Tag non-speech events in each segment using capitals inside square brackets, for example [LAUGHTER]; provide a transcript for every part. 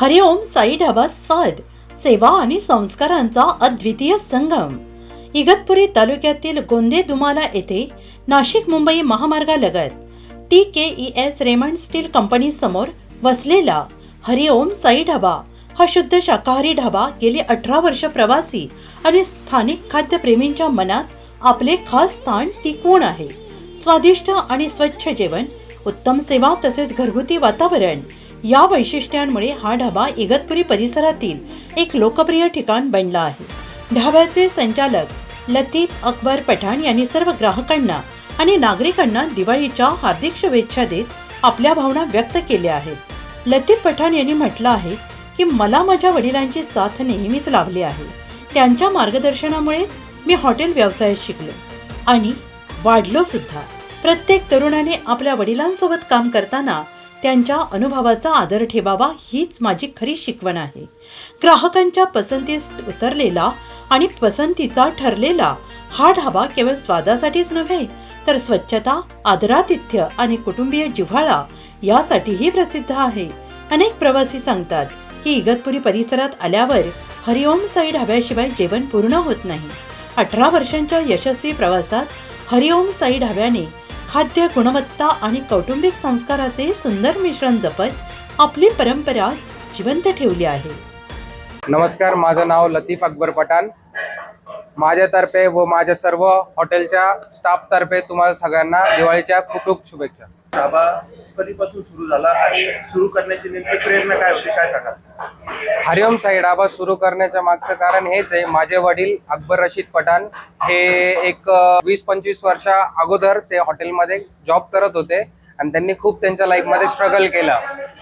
हरिओम साई ढाबा स्वाद सेवा आणि संस्कारांचा अद्वितीय संगम. इगतपुरी तालुक्यातील गोंदे दुमाला येथे Nashik Mumbai महामार्गालगत T K E S Raymond steel company समोर वसलेला हरिओम साई ढाबा हा शुद्ध शाकाहारी ढाबा गेली अठरा वर्ष प्रवासी आणि स्थानिक खाद्यप्रेमींच्या मनात आपले खास स्थान टिकवून आहे. स्वादिष्ट आणि स्वच्छ जेवण उत्तम सेवा तसेच घरगुती वातावरण या वैशिष्ट्यांमुळे हा ढाबा इगतपुरी परिसरातील एक लोकप्रिय ठिकाण बनला आहे. ढाब्याचे संचालक लतीफ अकबर पठाण यांनी सर्व ग्राहकांना आणि नागरिकांना दिवाळीच्या हार्दिक शुभेच्छा देत आपल्या भावना व्यक्त केल्या आहेत. लतीफ पठाण यांनी म्हटलं आहे की मला माझ्या वडिलांची साथ नेहमीच लाभली आहे. त्यांच्या मार्गदर्शनामुळे मी हॉटेल व्यवसायात शिकलो आणि वाढलो सुद्धा. प्रत्येक तरुणाने आपल्या वडिलांसोबत काम करताना त्यांच्या अनुभवाचा आदर ठेवावा हीच माझी खरी शिकवण आहे. ग्राहकांच्या पसंतीस उतरलेला आणि पसंतीचा ठरलेला हा ढाबा केवळ स्वादासाठीच नव्हे तर स्वच्छता आदरातिथ्य आणि कुटुंबीय जिव्हाळा यासाठीही प्रसिद्ध आहे. अनेक प्रवासी सांगतात की इगतपुरी परिसरात आल्यावर हरिओम साई ढाब्याशिवाय जेवण पूर्ण होत नाही. अठरा वर्षांच्या यशस्वी प्रवासात हरिओम साई ढाब्याने खाद्य गुणवत्ता आणि कौटुंबिक संस्काराचे सुंदर मिश्रण जपत आपली परंपरा जिवंत ठेवली आहे. नमस्कार माझं नाव लतीफ अकबर पठाण. माझ्यातर्फे व माझ्या सर्व हॉटेलच्या स्टाफतर्फे तुम्हाला सगळ्यांना दिवाळीच्या खूप खूप शुभेच्छा कधीपासून सुरू झाला आणि सुरू करण्याची नेमकी प्रेरणा काय होती? काय सांगा हरिओम साई डाबा सुरू करण्याच्या मागचं कारण हेच आहे. माझे वडील अकबर रशीद पठाण हे एक वीस पंचवीस वर्षा अगोदर ते हॉटेलमध्ये जॉब करत होते आणि त्यांनी खूप त्यांच्या लाईफमध्ये स्ट्रगल केलं.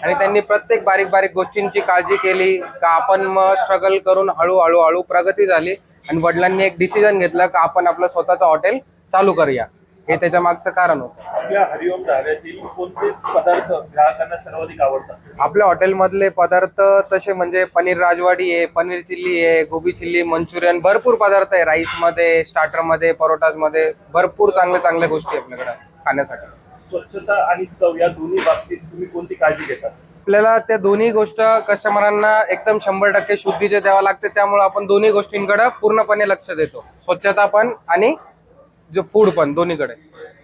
आणि त्यांनी प्रत्येक बारीक बारीक गोष्टींची काळजी केली का आपण मग स्ट्रगल करून हळूहळू हळू प्रगती झाली आणि वडिलांनी एक डिसिजन घेतलं का आपण आपलं स्वतःचं हॉटेल चालू करूया. हे त्याच्या मागचं कारण होतं. आपल्या हरिओम ढाब्यातील कोणते पदार्थ ग्राहकांना सर्वाधिक आवडतात? आपल्या हॉटेलमधले पदार्थ तसे म्हणजे पनीर राजवाडी आहे पनीर चिल्ली आहे गोबी चिल्ली मंचुरियन भरपूर पदार्थ आहे. राईसमध्ये स्टार्टरमध्ये परोटाजमध्ये भरपूर चांगल्या चांगल्या गोष्टी आहे आपल्याकडे खाण्यासाठी. स्वच्छता आणि चव या दोन्ही बाबतीत तुम्ही कोणती काळजी घेतात आपल्याला त्या दोन्ही गोष्ट कस्टमरांना एकदम शंभर टक्के शुद्धीचे द्यावं लागते. त्यामुळे आपण दोन्ही गोष्टींकडे पूर्णपणे लक्ष देतो. स्वच्छता पण आणि जो फूड पण दोन्हीकडे.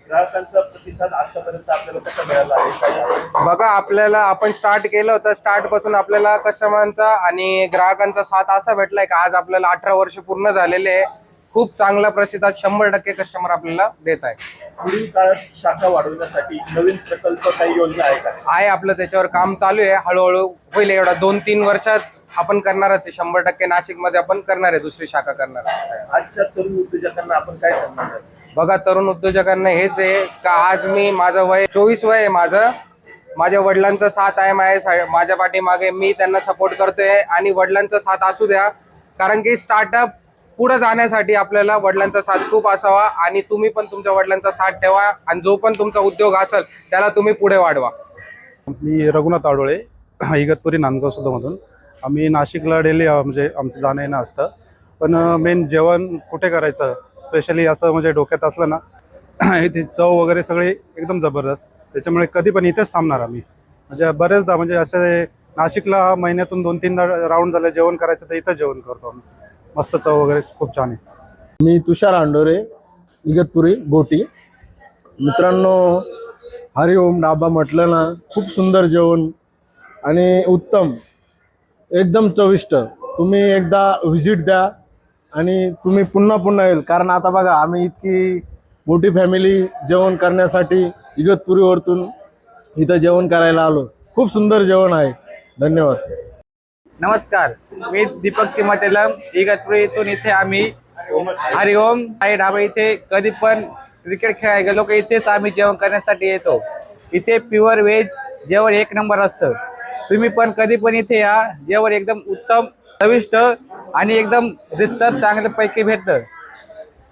ग्राहकांचा प्रतिसाद आतापर्यंत आपल्याला कसा मिळाला आहे? काय बघा आपल्याला आपण स्टार्ट केलं होतं. स्टार्टपासून आपल्याला कस्टमरांचा आणि ग्राहकांचा साथ असा भेटलाय का आज आपल्याला अठरा वर्ष पूर्ण झालेले आहे. खूप चांगला प्रतिसाद शंभर टक्के कस्टमर आपल्याला देत आहे. पुढील काळात शाखा वाढवण्यासाठी नवीन प्रकल्प काही योजना आहे का? आहे आपलं त्याच्यावर काम चालू आहे. हळूहळू होईल एवढा दोन तीन वर्षात आपण करणारच आहे. शंभर टक्के नाशिकमध्ये आपण करणार आहे दुसरी शाखा करणार आहे. आजच्या तरुण उद्योजकांना आपण काय सांगणार? बघा तरुण उद्योजकांना हेच आहे का आज मी माझं वय चोवीस वय आहे माझं. माझ्या वडिलांचा साथ आहे माझ्या माझ्या पाठीमागे. मी त्यांना सपोर्ट करतोय आणि वडिलांचा साथ असू द्या. कारण की स्टार्टअप पुढे जाण्यासाठी आपल्याला वडिलांचा साथ खूप असावा आणि तुम्ही पण तुमच्या वडिलांचा साथ ठेवा आणि जो पण तुमचा उद्योग असेल त्याला तुम्ही पुढे वाढवा. मी रघुनाथ आडोळे [CLEARS THROAT] इगतपुरी नांदगाव सुद्धामधून आम्ही नाशिकला डेली म्हणजे आमचं जाणं येणं असतं. पण मेन जेवण कुठे करायचं? स्पेशली असं म्हणजे डोक्यात असलं ना [CLEARS THROAT] इथे चव वगैरे सगळी एकदम जबरदस्त. त्याच्यामुळे कधी पण इथेच थांबणार आम्ही. म्हणजे बरेचदा म्हणजे असे नाशिकला महिन्यातून दोन तीनदा राऊंड झालं जेवण करायचं तर इथं जेवण करतो आम्ही. मस्त चव वगैरे खूप छान आहे. मी तुषार आंडोरे इगतपुरी गोटी मित्रांनो हरिओम डाबा म्हटलं ना खूप सुंदर जेवण आणि उत्तम एकदम चविष्ट. तुम्ही एकदा व्हिजिट द्या. आणि तुम्ही पुन्हा पुन्हा येईल. कारण आता बघा आम्ही इतकी मोठी फॅमिली जेवण करण्यासाठी इगतपुरीवरतून इथं जेवण करायला आलो. खूप सुंदर जेवण आहे. धन्यवाद. नमस्कार. मी दीपक चिमतेलम इगतपुरी इथून इथे आम्ही. हरिओम आई ढाबा इथे कधी पण क्रिकेट खेळायला गेलो की इथेच आम्ही जेवण करण्यासाठी येतो. इथे प्युअर व्हेज जेवण एक नंबर असतं. तुम्ही पण कधी पण इथे या. जेवण एकदम उत्तम चविष्ट आणि एकदम रितसर चांगल्यापैकी भेटतं.